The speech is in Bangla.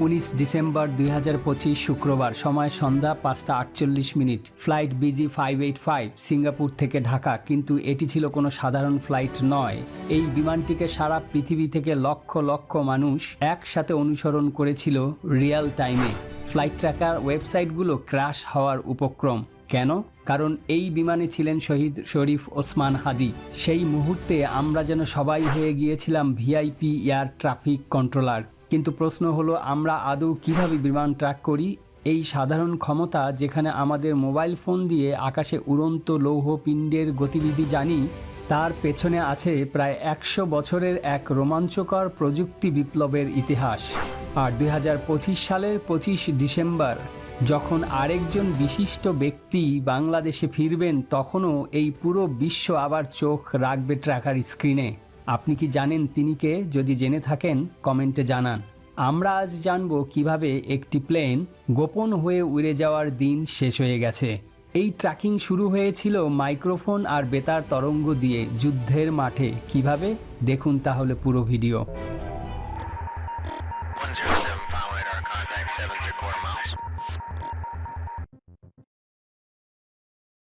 উনিশ ডিসেম্বর দুই হাজার পঁচিশ শুক্রবার সময় সন্ধ্যা পাঁচটা আটচল্লিশ minute. Flight BG five eight five, Singapore থেকে ঢাকা। কিন্তু এটি ছিল কোনো সাধারণ ফ্লাইট নয়। এই বিমানটিকে সারা পৃথিবী থেকে লক্ষ লক্ষ মানুষ একসাথে অনুসরণ করেছিল রিয়েল টাইমে। ফ্লাইট ট্র্যাকার ওয়েবসাইটগুলো ক্র্যাশ হওয়ার উপক্রম। কেন? কারণ এই বিমানে ছিলেন শহীদ শরীফ ওসমান হাদি। সেই মুহূর্তে আমরা যেন সবাই হয়ে গিয়েছিলাম ভিআইপি এয়ার ট্রাফিক কন্ট্রোলার। কিন্তু প্রশ্ন হলো, আমরা আদৌ কীভাবে বিমান ট্র্যাক করি? এই সাধারণ ক্ষমতা যেখানে আমাদের মোবাইল ফোন দিয়ে আকাশে উড়ন্ত লৌহ পিণ্ডের গতিবিধি জানি, তার পেছনে আছে প্রায় একশো বছরের এক রোমাঞ্চকর প্রযুক্তি বিপ্লবের ইতিহাস। আর দু হাজার পঁচিশ সালের পঁচিশ ডিসেম্বর, যখন আরেকজন বিশিষ্ট ব্যক্তি বাংলাদেশে ফিরবেন, তখনও এই পুরো বিশ্ব আবার চোখ রাখবে ট্র্যাকার স্ক্রিনে। আপনি কি জানেন তিনি কে? যদি জেনে থাকেন, কমেন্টে জানান। আমরা আজ জানব কীভাবে একটি প্লেন গোপন হয়ে উড়ে যাওয়ার দিন শেষ হয়ে গেছে। এই ট্র্যাকিং শুরু হয়েছিল মাইক্রোফোন আর বেতার তরঙ্গ দিয়ে যুদ্ধের মাঠে। কীভাবে? দেখুন তাহলে পুরো ভিডিও।